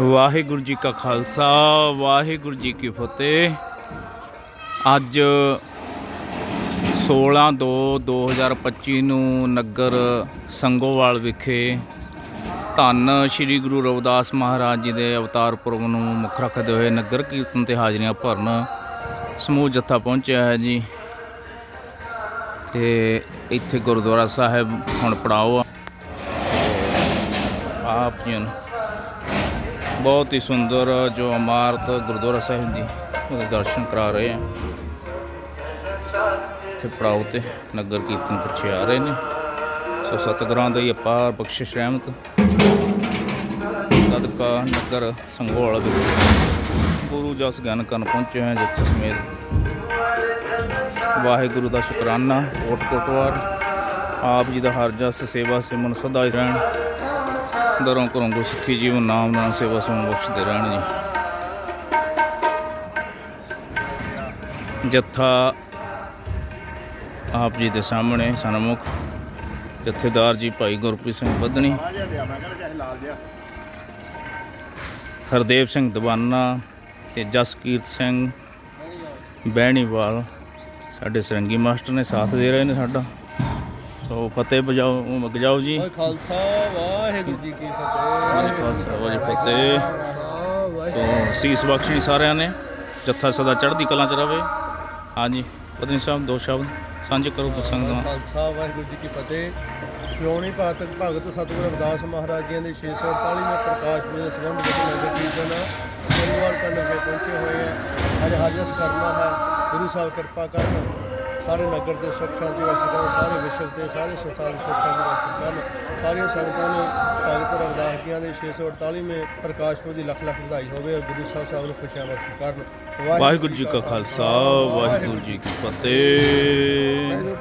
ਵਾਹਿਗੁਰੂ ਜੀ ਕਾ ਖਾਲਸਾ, ਵਾਹਿਗੁਰੂ ਜੀ ਕੀ ਫਤਿਹ। ਅੱਜ 16 2 2025 ਨੂੰ ਨਗਰ ਸੰਗੋਵਾਲ ਵਿਖੇ ਧੰਨ ਸ੍ਰੀ ਗੁਰੂ ਰਵਿਦਾਸ ਮਹਾਰਾਜ ਜੀ ਦੇ ਅਵਤਾਰ ਪੁਰਬ ਨੂੰ ਮੁੱਖ ਰੱਖਦੇ ਹੋਏ ਨਗਰ ਕੀਰਤਨ ਤੇ ਹਾਜ਼ਰੀਆਂ ਭਰਨ ਸਮੂਹ ਜੱਥਾ ਪਹੁੰਚਿਆ ਹੈ ਜੀ। ਤੇ ਇੱਥੇ ਗੁਰਦੁਆਰਾ ਸਾਹਿਬ ਹੁਣ ਪੜਾਓ ਆ। ਆਪ ਜੀ ਨੂੰ ਬਹੁਤ ਹੀ ਸੁੰਦਰ ਜੋ ਇਮਾਰਤ ਗੁਰਦੁਆਰਾ ਸਾਹਿਬ ਦੀ ਉਹਦੇ ਦਰਸ਼ਨ ਕਰਾ ਰਹੇ ਆ। ਇੱਥੇ ਪੜਾਓ ਤੇ ਨਗਰ ਕੀਰਤਨ ਪਿੱਛੇ ਆ ਰਹੇ ਨੇ। ਸੋ ਸਤਿਗੁਰਾਂ ਦਾ ਹੀ ਅਪਾਰ ਬਖਸ਼ਿਸ਼, ਰਹਿਮਤ। ਸਦਕਾ ਨਗਰ ਸੰਘੋਲ ਦੇ ਗੁਰੂ ਜਸ ਗਿਆਨ ਕਰਨ ਪਹੁੰਚੇ ਹੋਏ ਜਿੱਥੇ ਸਮੇਤ ਵਾਹਿਗੁਰੂ ਦਾ ਸ਼ੁਕਰਾਨਾ ਕੋਟ ਕੋਟਵਾਰ। ਆਪ ਜੀ ਦਾ ਹਰ ਜਸ ਸੇਵਾ ਸਿਮਨ ਸਦਾ ਰਹਿਣ। ਦਰੋਂ ਕਰੋਂ ਗੁਰ ਸਿੱਖੀ ਜੀਵਨ ਨਾਮ ਨਾਲ ਸੇਵਾ ਸੁਣ ਬਖਸ਼ਦੇ ਰਹਿਣ ਜੀ। ਜੱਥਾ ਆਪ ਜੀ ਦੇ ਸਾਹਮਣੇ ਸਨਮੁਖ। ਜਥੇਦਾਰ ਜੀ ਭਾਈ ਗੁਰਪ੍ਰੀਤ ਸਿੰਘ ਬੱਧਣੀ। ਹਰਦੇਵ ਸਿੰਘ ਦਵਾਨਾ ਤੇ ਜਸਕੀਰਤ ਸਿੰਘ ਬਹਿਣੀਵਾਲ ਸਾਡੇ ਸਰੰਗੀ ਮਾਸਟਰ ਨੇ ਸਾਥ ਦੇ ਰਹੇ ਨੇ ਸਾਡਾ। ਸੋ ਫਤਿਹ ਬਜਾਓ ਬਜਾਓ ਜੀ। ਖਾਲਸਾ ਵਾਹਿਗੁਰੂ ਜੀ ਕੀ ਫਤਿਹ। ਖਾਲਸਾ ਵਾਹਿਗੁਰੂ ਜੀ ਕੀ ਫਤਿਹ। ਤੋਂ ਸੀਸ ਸਾਰਿਆਂ ਨੇ ਜੱਥਾ ਸਦਾ ਚੜ੍ਹਦੀ ਕਲਾਂ ਚ ਰਵੇ। ਹਾਂਜੀ ਪਤਨੀ ਸਾਹਿਬ ਦੋ ਸ਼ਬਦ ਸਾਂਝੇ ਕਰੋ ਪ੍ਰਸੰਗ ਦਾ ਖਾਲਸਾ ਵਾਹਿਗੁਰੂ ਜੀ ਕੀ ਫਤਿਹ। ਸ਼੍ਰੋਮਣੀ ਪਾਤਕ ਭਗਤ ਸਤਿਗੁਰੂ ਰਵਿਦਾਸ ਮਹਾਰਾਜ ਜੀ ਦੇ 648ਵੇਂ ਪ੍ਰਕਾਸ਼ ਪੁਰਬ ਦੇ ਸੰਬੰਧ ਵਿੱਚ ਨਗਰ ਕੀਰਤਨ ਪਿੰਡ ਵਿਖੇ ਪਹੁੰਚੇ ਹੋਏ ਆ ਅੱਜ ਹਾਜ਼ਰ ਕਰਨਾ ਹੈ। ਗੁਰੂ ਸਾਹਿਬ ਕਿਰਪਾ ਕਰਨ। ਸਾਰੇ ਨਗਰ ਦੇ ਸੁੱਖ ਸ਼ਾਂਤੀ ਬਖਸ਼ ਕਰਨ ਸਾਰੇ ਵਿਸ਼ਵ ਦੇ ਸਾਰੇ ਸੰਸਾਰ ਦੇ ਸੁੱਖ ਸ਼ਾਂਤੀ ਬਖਸ਼ ਕਰਨ ਸਾਰੀਆਂ ਸੰਗਤਾਂ ਨੂੰ ਭਗਤ ਰਵਿਦਾਸ ਜੀ ਦੇ 648ਵੇਂ ਪ੍ਰਕਾਸ਼ ਪੁਰਬ ਦੀ ਲੱਖ ਲੱਖ ਵਧਾਈ ਹੋਵੇ ਔਰ ਗੁਰੂ ਸਾਹਿਬ ਸਾਹਿਬ ਨੂੰ ਖੁਸ਼ੀਆਂ ਬਖਸ਼ ਕਰਨ। ਵਾਹਿਗੁਰੂ ਜੀ ਕਾ ਖਾਲਸਾ, ਵਾਹਿਗੁਰੂ ਜੀ ਕੀ ਫਤਿਹ।